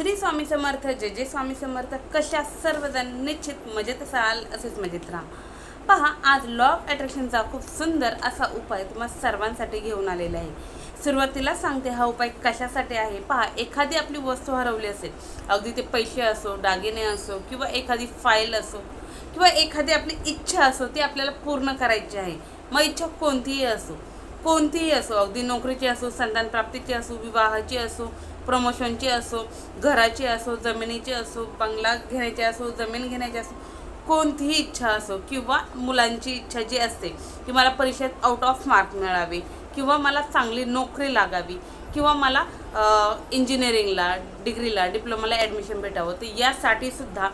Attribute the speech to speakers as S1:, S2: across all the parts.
S1: श्री स्वामी समर्थ जय जय स्वामी समर्थ कशा सर्वजण निश्चित मजेत असाल असेच मजेत राहा. पहा आज लॉ ऑफ अट्रॅक्शनचा खूप सुंदर असा उपाय तुम्हाला सर्वांसाठी घेऊन आलेला आहे. सुरुवातीला सांगते हा उपाय कशासाठी आहे. पहा एखादी आपली वस्तू हरवली असेल अगदी ते पैसे असो दागिने असो किंवा एखादी फाईल असो किंवा एखादी आपली इच्छा असो ती आपल्याला पूर्ण करायची आहे. मग इच्छा कोणतीही असो कोणतीही असो अगदी नोकरीची असो संतान प्राप्तीची असो विवाहाची असो प्रमोशनची असो घराची असो जमिनीची असो बंगला घेण्याची असो जमीन घेण्याची असो कोणतीही इच्छा असो किंवा मुलांची इच्छा जी असते की मला परीक्षेत आउट ऑफ मार्क मिळावे किंवा मला चांगली नोकरी लागावी किंवा मला इंजिनिअरिंगला डिग्रीला डिप्लोमाला ॲडमिशन भेटावं तर यासाठी सुद्धा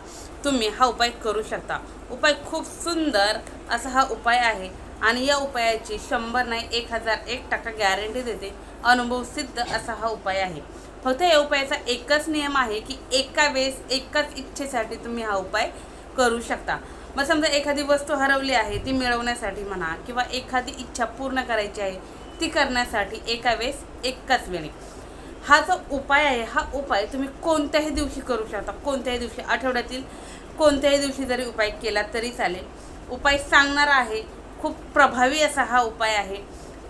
S1: तुम्ही हा उपाय करू शकता. उपाय खूप सुंदर असा हा उपाय आहे. आणि या उपायाची शंभर नाही एक हजार एक टक्का गॅरंटी देते. अनुभव सिद्ध असा हा उपाय आहे. फक्त या उपायाचा एकच नियम आहे की एका वेळेस एकाच इच्छेसाठी तुम्ही हा उपाय करू शकता. मग समजा एखादी वस्तू हरवली आहे ती मिळवण्यासाठी म्हणा किंवा एखादी इच्छा पूर्ण करायची आहे ती करण्यासाठी एका वेळेस एकाच वेळी. हा जो उपाय आहे हा उपाय तुम्ही कोणत्याही दिवशी करू शकता. कोणत्याही दिवशी आठवड्यातील कोणत्याही दिवशी जरी उपाय केला तरी चालेल. उपाय सांगणारा आहे खूप प्रभावी असा हा उपाय आहे.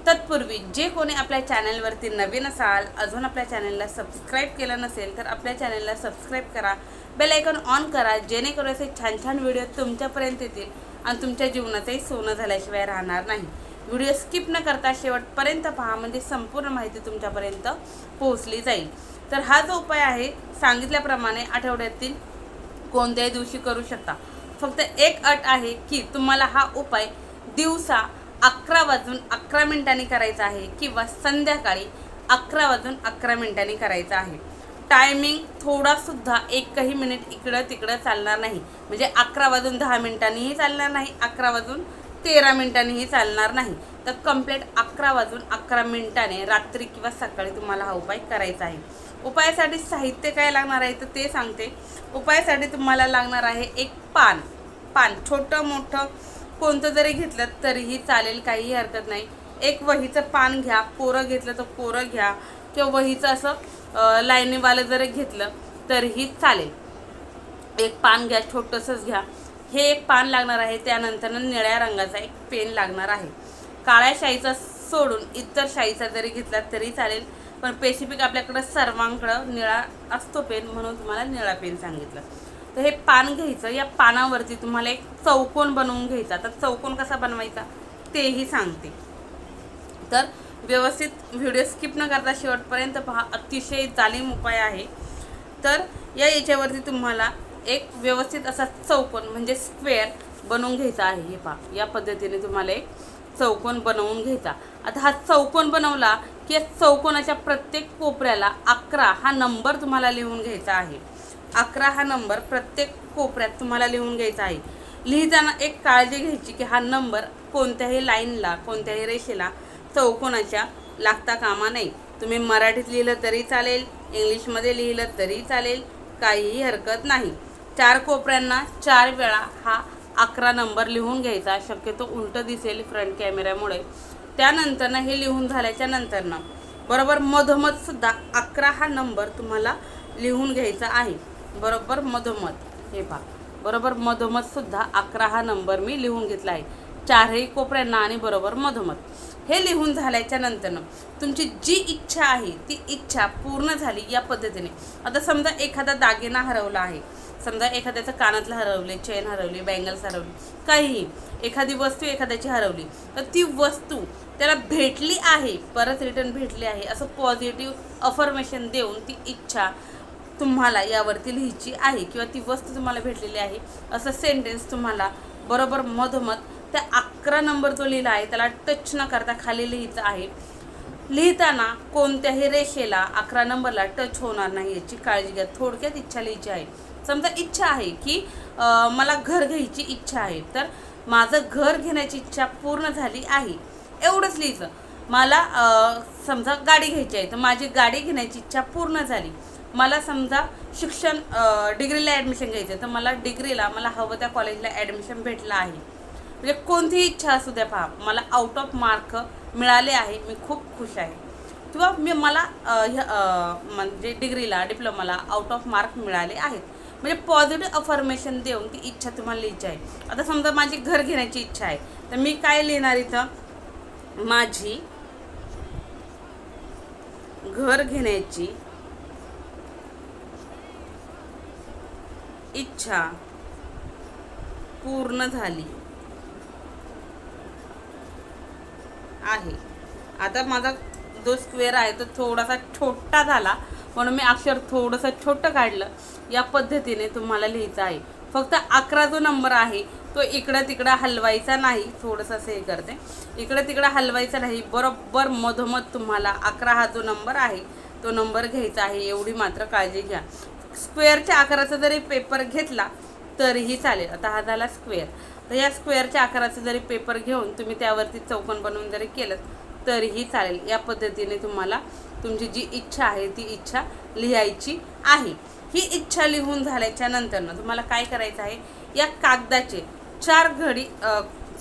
S1: तत्पूर्वी जे कोणी आपल्या चॅनलवरती नवीन असाल अजून आपल्या चॅनलला सबस्क्राईब केलं नसेल तर आपल्या चॅनलला सबस्क्राईब करा. बेल आयकॉन ऑन करा जेणेकरून असे छान छान व्हिडिओ तुमच्यापर्यंत येतील आणि तुमच्या जीवनाचंही सोनं झाल्याशिवाय राहणार नाही. व्हिडिओ स्किप न करता शेवटपर्यंत पहा म्हणजे संपूर्ण माहिती तुमच्यापर्यंत पोहोचली जाईल. तर हा जो उपाय आहे सांगितल्याप्रमाणे आठवड्यातील कोणत्याही दिवशी करू शकता. फक्त एक अट आहे की तुम्हाला हा उपाय दिवसा अकरा वाजून अकरा मिनिटांनी करायचं आहे किंवा संध्याकाळी अकरा वाजून अकरा मिनिटांनी करायचं आहे. टायमिंग थोडासुद्धा एकही मिनिट इकडं तिकडं चालणार नाही. म्हणजे अकरा वाजून दहा मिनिटांनीही चालणार नाही अकरा वाजून तेरा मिनिटांनीही चालणार नाही. तर कंप्लीट अकरा वाजून अकरा मिनिटाने रात्री किंवा सकाळी तुम्हाला हा उपाय करायचा आहे. उपायासाठी साहित्य काय लागणार आहे तर ते सांगते. उपायासाठी तुम्हाला लागणार आहे एक पान. पान छोटं मोठं कोणतं जरी घेतलं तरीही चालेल काहीही हरकत नाही. एक वहीचं पान घ्या कोरं घेतलं तर कोरं घ्या किंवा वहीचं असं लाईनीवालं जरी घेतलं तरीही चालेल. एक पान घ्या छोटंसंच घ्या. हे एक पान लागणार आहे त्यानंतर निळ्या रंगाचा एक पेन लागणार आहे. काळ्या शाईचा सोडून इतर शाईचा जरी घेतला तरी चालेल पण स्पेसिफिक आपल्याकडं सर्वांकडं निळा असतो पेन म्हणून तुम्हाला निळा पेन सांगितलं. तर हे पान घ्यायचं. या पानावरती तुम्हाला एक चौकोन बनवून घ्यायचा. तर चौकोन कसा बनवायचा? तेही सांगते. तर व्यवस्थित व्हिडिओ स्किप न करता शेवटपर्यंत पहा. अतिशय जालीम उपाय आहे. तर या याच्यावरती तुम्हाला एक व्यवस्थित असा चौकोन म्हणजे स्क्वेअर बनवून घ्यायचा आहे. हे पहा. या पद्धतीने तुम्हाला एक चौकोन बनवून घ्यायचा. आता हा चौकोन बनवला की या चौकोनाच्या प्रत्येक कोपऱ्याला अकरा हा नंबर तुम्हाला लिहून घ्यायचा आहे. अकरा हा नंबर प्रत्येक कोपऱ्यात तुम्हाला लिहून घ्यायचा आहे. लिहिताना एक काळजी घ्यायची की हा नंबर कोणत्याही लाईनला कोणत्याही रेषेला चौकोनाच्या लागता कामा नाही तुम्ही मराठीत लिहिलं तरी चालेल इंग्लिशमध्ये लिहिलं तरी चालेल काहीही हरकत नाही. चार कोपऱ्यांना चार वेळा हा अकरा नंबर लिहून घ्यायचा. शक्यतो उलटं दिसेल फ्रंट कॅमेऱ्यामुळे त्यानंतरनं हे लिहून झाल्याच्या नंतरनं. बरोबर मधोमध सुद्धा अकरा हा नंबर तुम्हाला लिहून घ्यायचा आहे. बरोबर मधोमध. हे पहा. बरोबर मधोमधसुद्धा अकरा हा नंबर मी लिहून घेतला आहे. चारही कोपऱ्यांना आणि बरोबर मधोमध. हे लिहून झाल्याच्या नंतरनं तुमची जी इच्छा आहे ती इच्छा पूर्ण झाली या पद्धतीने. आता समजा एखादा दागिना हरवला आहे. समजा एखाद्याचं कानातलं हरवले चेन हरवली बँगल्स हरवली काहीही. एखादी वस्तू एखाद्याची हरवली. तर ती वस्तू त्याला भेटली आहे परत रिटर्न भेटली आहे असं पॉझिटिव्ह अफर्मेशन देऊन ती इच्छा तुम्हाला यावरती लिहायची आहे किंवा ती वस्तू तुम्हाला भेटलेली आहे असं सेंटेन्स तुम्हाला बरोबर मधोमध त्या अकरा नंबर जो लिहिला आहे त्याला टच न करता खाली लिहायचं आहे. लिहिताना कोणत्याही रेषेला अकरा नंबरला टच होणार नाही याची काळजी घ्या. थोडक्यात इच्छा लिहायची आहे. समजा इच्छा आहे की मला घर घ्यायची इच्छा आहे तर माझं घर घेण्याची इच्छा पूर्ण झाली आहे. एवढंच लिहायचं मला समजा गाडी घ्यायची आहे तर माझी गाडी घेण्याची इच्छा पूर्ण झाली. मला समजा शिक्षण डिग्रीला ॲडमिशन घ्यायचं आहे तर मला डिग्रीला मला हवं त्या कॉलेजला ॲडमिशन भेटलं आहे. म्हणजे कोणतीही इच्छा असू द्या पहा मला आउट ऑफ मार्क मिळाले आहे मी खूप खुश आहे. किंवा मी मला म्हणजे डिग्रीला डिप्लोमाला आउट ऑफ मार्क मिळाले आहेत. म्हणजे पॉझिटिव्ह अफर्मेशन देऊन ती इच्छा तुम्हाला लिहायची आहे. आता समजा माझी घर घेण्याची इच्छा आहे तर मी काय लिहिणार इथं? माझी घर घेण्याची इच्छा पूर्ण झाली. आहे. आता माझा जो स्क्वेअर आहे तो थोडासा छोटा झाला म्हणून मी अक्षर थोडंसं छोटं काढलं. या पद्धतीने तुम्हाला लिहायचं आहे. फक्त अकरा जो नंबर आहे तो इकडं तिकडं हलवायचा नाही. थोडंसं असं हे करते. इकडं तिकडं हलवायचा नाही. बरोबर मधोमध तुम्हाला अकरा हा जो नंबर आहे तो नंबर घ्यायचा आहे. एवढी मात्र काळजी घ्या. स्क्वेअरच्या आकाराचा जरी पेपर घेतला तरीही चालेल. आता हा झाला स्क्वेअर. तर या स्क्वेअरच्या आकाराचा जरी पेपर घेऊन तुम्ही त्यावरती चौकन बनवून जरी केलं तरीही चालेल. या पद्धतीने तुम्हाला तुमची जी इच्छा आहे ती इच्छा लिहायची आहे. ही इच्छा लिहून झाल्याच्या नंतरनं तुम्हाला काय करायचं आहे? या कागदाचे चार घडी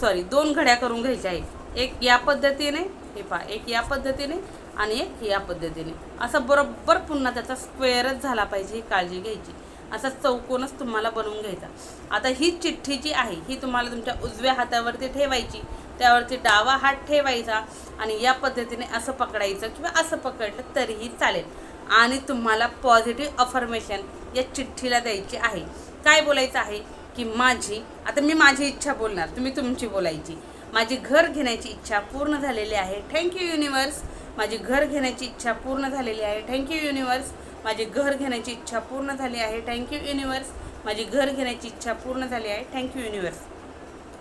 S1: सॉरी दोन घड्या करून घ्यायच्या आहे एक या पद्धतीने हे पहा एक या पद्धतीने आणि एक या पद्धतीने. असं बरोबर पुन्हा त्याचा स्क्वेअरच झाला पाहिजे ही काळजी घ्यायची. असा चौकोनच तुम्हाला बनवून घ्यायचा. आता ही चिठ्ठी जी आहे ही तुम्हाला तुमच्या उजव्या हातावरती ठेवायची. त्यावरती डावा हात ठेवायचा आणि या पद्धतीने असं पकडायचं किंवा असं पकडलं तरीही चालेल. आणि तुम्हाला पॉझिटिव्ह अफर्मेशन या चिठ्ठीला द्यायची आहे. काय बोलायचं आहे? की माझी आता मी माझी इच्छा बोलणार तुम्ही तुमची बोलायची. माझी घर घेण्याची इच्छा पूर्ण झालेली आहे. थँक्यू युनिवर्स माझी घर घेण्याची इच्छा पूर्ण झालेली आहे. थँक्यू युनिवर्स माझी घर घेण्याची इच्छा पूर्ण झाली आहे. थँक्यू युनिवर्स माझी घर घेण्याची इच्छा पूर्ण झाली आहे. थँक्यू युनिवर्स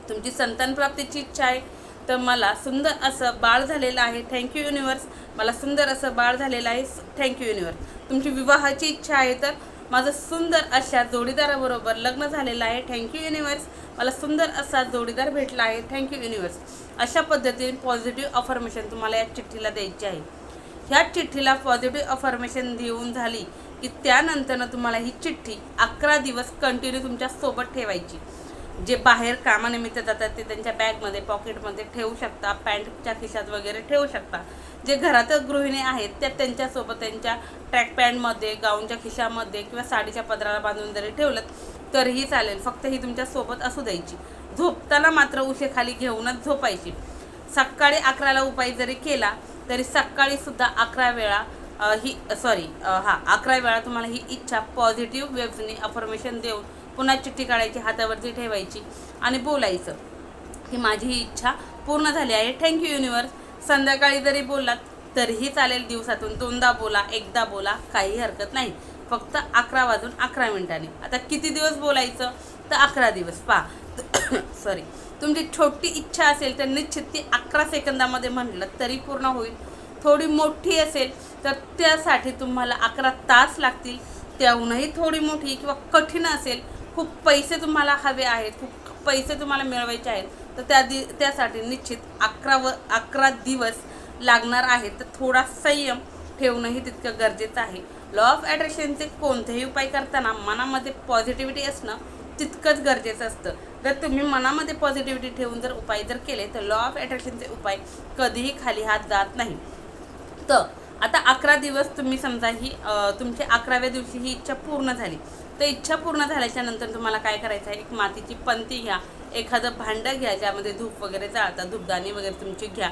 S1: तुमची संतान प्राप्तीची इच्छा आहे. तर मला सुंदर असं बाळ झालेलं आहे. थँक्यू युनिवर्स मला सुंदर असं बाळ झालेलं आहे. थँक्यू युनिवर्स तुमची विवाहाची इच्छा आहे तर माझं सुंदर अशा जोडीदाराबरोबर लग्न झालेलं आहे. थँक्यू युनिवर्स मला सुंदर असा जोडीदार भेटला आहे. थँक्यू युनिवर्स अशा पद्धतीने पॉझिटिव्ह अफर्मेशन तुम्हाला या चिठ्ठीला द्यायची आहे. ह्या चिठ्ठीला पॉझिटिव्ह अफर्मेशन देऊन झाली की त्यानंतरनं तुम्हाला ही चिठ्ठी अकरा दिवस कंटिन्यू तुमच्यासोबत ठेवायची. जे बाहेर कामानिमित्त जातात ते त्यांच्या बॅगमध्ये पॉकेटमध्ये ठेवू शकता पॅन्टच्या खिशात वगैरे ठेवू शकता. जे घरातच गृहिणी आहेत त्या त्यांच्यासोबत त्यांच्या ट्रॅक पॅन्टमध्ये गाऊनच्या खिशामध्ये किंवा साडीच्या पदराला बांधून जरी ठेवलं तरीही चालेल. फक्त ही तुमच्यासोबत असू द्यायची. झोपताना मात्र उशेखाली घेऊनच झोपायची. सकाळी अकराला उपाय जरी केला तरी सकाळीसुद्धा अकरा वेळा ही सॉरी हां अकरा वेळा तुम्हाला ही इच्छा पॉझिटिव्ह वेव्हनी अफर्मेशन देऊन पुन्हा चिठ्ठी काढायची हातावरती ठेवायची आणि बोलायचं. ही माझी ही इच्छा पूर्ण झाली आहे. थँक्यू युनिवर्स संध्याकाळी जरी बोललात तरीही चालेल दिवसातून दोनदा बोला एकदा बोला काही हरकत नाही. फक्त अकरा वाजून अकरा मिनिटांनी. आता किती दिवस बोलायचं? तर अकरा दिवस. पा सॉरी तुमची छोटी इच्छा असेल तर निश्चित ती अकरा सेकंदामध्ये म्हटलं तरी पूर्ण होईल. थोडी मोठी असेल तर त्यासाठी तुम्हाला अकरा तास लागतील. त्याहूनही थोडी मोठी किंवा कठीण असेल खूप पैसे तुम्हाला हवे आहेत खूप पैसे तुम्हाला मिळवायचे आहेत तर त्या दि त्यासाठी निश्चित अकरा व अकरा दिवस लागणार आहेत. तर थोडा संयम ठेवणंही तितकं गरजेचं आहे. लॉ ऑफ अट्रॅक्शनचे कोणतेही उपाय करताना मनामध्ये पॉझिटिव्हिटी असणं तितकंच गरजेचं असतं. जर तुम्ही मनामध्ये पॉझिटिव्हिटी ठेवून जर उपाय जर केले तर लॉ ऑफ अट्रॅक्शनचे उपाय कधीही खाली हात जात नाही. तर आता अकरा दिवस तुम्ही समजा ही तुमची अकराव्या दिवशी ही इच्छा पूर्ण झाली. तर इच्छा पूर्ण झाल्याच्यानंतर तुम्हाला काय करायचं आहे? एक मातीची पंती घ्या. एखादं भांडं घ्या ज्यामध्ये धूप वगैरे जाळतात. धूपदाणी वगैरे तुमची घ्या.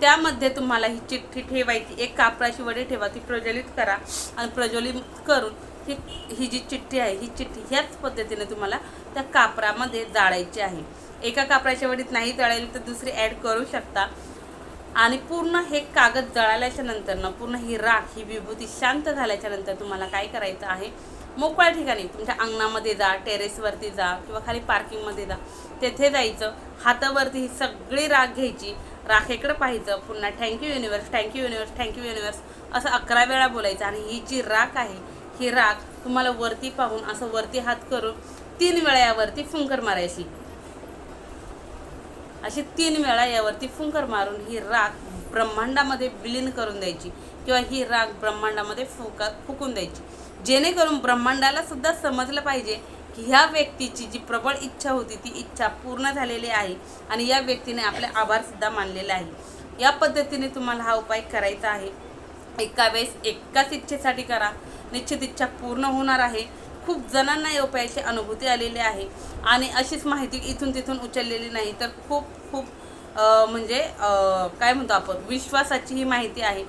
S1: त्यामध्ये तुम्हाला ही चिठ्ठी ठेवायची. एक कापराची वडी ठेवा ती प्रज्वलित करा आणि प्रज्वलित करून ही ही जी चिठ्ठी आहे ही चिठ्ठी ह्याच पद्धतीने तुम्हाला त्या कापरामध्ये जाळायची आहे. एका कापराच्या वडीत नाही जळायली तर दुसरी ॲड करू शकता. आणि पूर्ण हे कागद जळाल्याच्या नंतरनं पूर्ण ही राख ही विभूती शांत झाल्याच्यानंतर तुम्हाला काय करायचं आहे? मोकळ्या ठिकाणी. तुमच्या अंगणामध्ये जा टेरेसवरती जा किंवा खाली पार्किंगमध्ये जा. तेथे जायचं. हातावरती ही सगळी राख घ्यायची. राखेकडे पाहायचं. पुन्हा thank you universe thank you universe thank you universe असं अकरा वेळा बोलायचं. आणि ही जी राख आहे ही राख तुम्हाला वरती पाहून असं वरती हात करून तीन वेळा यावरती फुंकर मारायची. अशी तीन वेळा यावरती फुंकर मारून ही राख ब्रह्मांडामध्ये विलीन करून द्यायची. किंवा ही राख ब्रह्मांडामध्ये फुका फुकून द्यायची. जेणेकरून ब्रह्मांडाला सुद्धा समजलं पाहिजे की ह्या व्यक्तीची जी प्रबळ इच्छा होती ती इच्छा पूर्ण झालेली आहे आणि या व्यक्तीने आपले आभारसुद्धा मानलेले आहे. या पद्धतीने तुम्हाला हा उपाय करायचा आहे. एका वेळेस एकाच इच्छेसाठी करा. निश्चित इच्छा पूर्ण होणार आहे. खूप जणांना या उपायाची अनुभूती आलेली आहे. आणि अशीच माहिती इथून तिथून उचललेली नाही तर खूप खूप म्हणजे काय म्हणतो आपण? विश्वासाची ही माहिती आहे.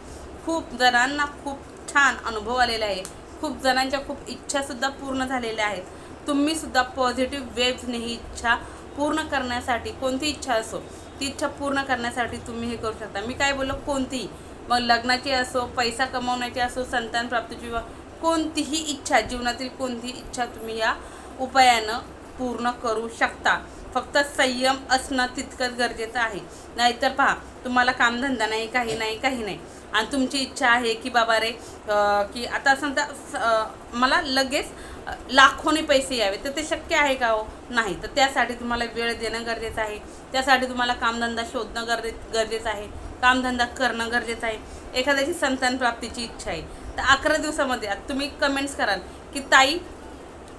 S1: खूप जणांना खूप छान अनुभव आलेला आहे. खूप जणांच्या खूप इच्छासुद्धा पूर्ण झालेल्या आहेत. तुम्हीसुद्धा पॉझिटिव्ह वेव्हने ही इच्छा पूर्ण करण्यासाठी कोणती इच्छा असो ती इच्छा पूर्ण करण्यासाठी तुम्ही हे करू शकता. मी काय बोललो? कोणतीही मग लग्नाची असो पैसा कमवण्याची असो संतान प्राप्तीची वा कोणतीही इच्छा जीवनातील कोणतीही इच्छा तुम्ही या उपायानं पूर्ण करू शकता. फक्त संयम असणं तितकंच गरजेचं आहे. नाहीतर पहा तुम्हाला कामधंदा नाही काही नाही काही नाही. आणि तुमची इच्छा आहे की बाबा रे की आता समजा स- मला लगेच लाखोने लाखोनी पैसे यावे. तर ते शक्य आहे का हो? नाही. तर त्यासाठी तुम्हाला वेळ देणं गरजेचं आहे. त्यासाठी तुम्हाला कामधंदा शोधणं गरजे गरजेचं आहे. कामधंदा करणं गरजेचं आहे. एखाद्याची संतान प्राप्तीची इच्छा आहे. तर अकरा दिवसामध्ये तुम्ही कमेंट्स कराल की ताई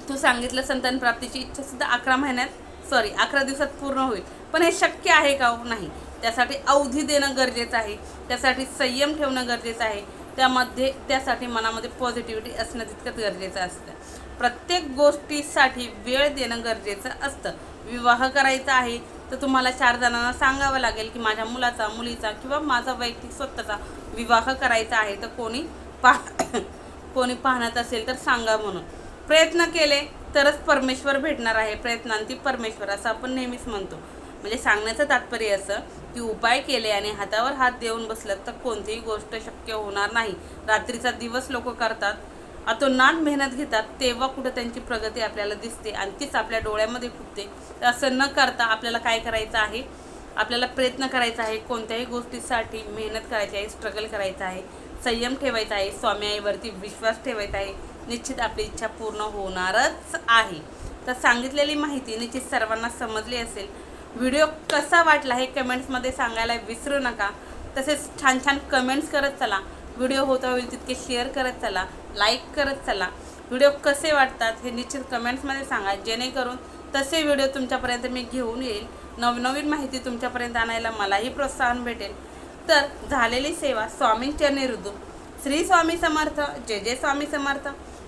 S1: तू सांगितलं संतान प्राप्तीची इच्छासुद्धा अकरा महिन्यात सॉरी अकरा दिवसात पूर्ण होईल. पण हे शक्य आहे का नाही? त्यासाठी अवधी देणं गरजेचं आहे. त्यासाठी संयम ठेवणं गरजेचं आहे. त्यामध्ये त्यासाठी मनामध्ये पॉझिटिव्हिटी असणं तितकंच गरजेचं असतं. प्रत्येक गोष्टीसाठी वेळ देणं गरजेचं असतं. विवाह करायचा आहे तर तुम्हाला चार जणांना सांगावं लागेल की माझ्या मुलाचा मुलीचा किंवा माझा वैयक्तिक स्वतःचा विवाह करायचा आहे तर कोणी पाह कोणी पाहण्यात असेल तर सांगा म्हणून. प्रयत्न केले तरच परमेश्वर भेटणार आहे प्रयत्नांती परमेश्वर असं आपण नेहमीच म्हणतो. म्हणजे सांगण्याचं तात्पर्य असं की उपाय केले आणि हातावर हात देऊन बसलं तर कोणतीही गोष्ट शक्य होणार नाही. रात्रीचा दिवस लोक करतात अतोनात मेहनत घेतात तेव्हा कुठं त्यांची प्रगती आपल्याला दिसते आणि तीच आपल्या डोळ्यामध्ये फुटते. तर असं न करता आपल्याला काय करायचं आहे? आपल्याला प्रयत्न करायचा आहे कोणत्याही गोष्टीसाठी मेहनत करायची आहे स्ट्रगल करायचं आहे संयम ठेवायचा आहे स्वामी आईवरती विश्वास ठेवायचा आहे निश्चित आपली इच्छा पूर्ण होणारच आहे. तर सांगितलेली माहिती निश्चित सर्वांना समजली असेल. व्हिडिओ कसा वाटला हे कमेंट्समध्ये सांगायला विसरू नका. तसेच छान छान कमेंट्स करत चला. व्हिडिओ होता होईल तितके शेअर करत चला. लाईक करत चला. व्हिडिओ कसे वाटतात हे निश्चित कमेंट्समध्ये सांगा. जेणेकरून तसे व्हिडिओ तुमच्यापर्यंत मी घेऊन येईल. नवनवीन माहिती तुमच्यापर्यंत आणायला मलाही प्रोत्साहन भेटेल. तर झालेली सेवा स्वामींच्या रुदू श्री स्वामी समर्थ. जय जय स्वामी समर्थ.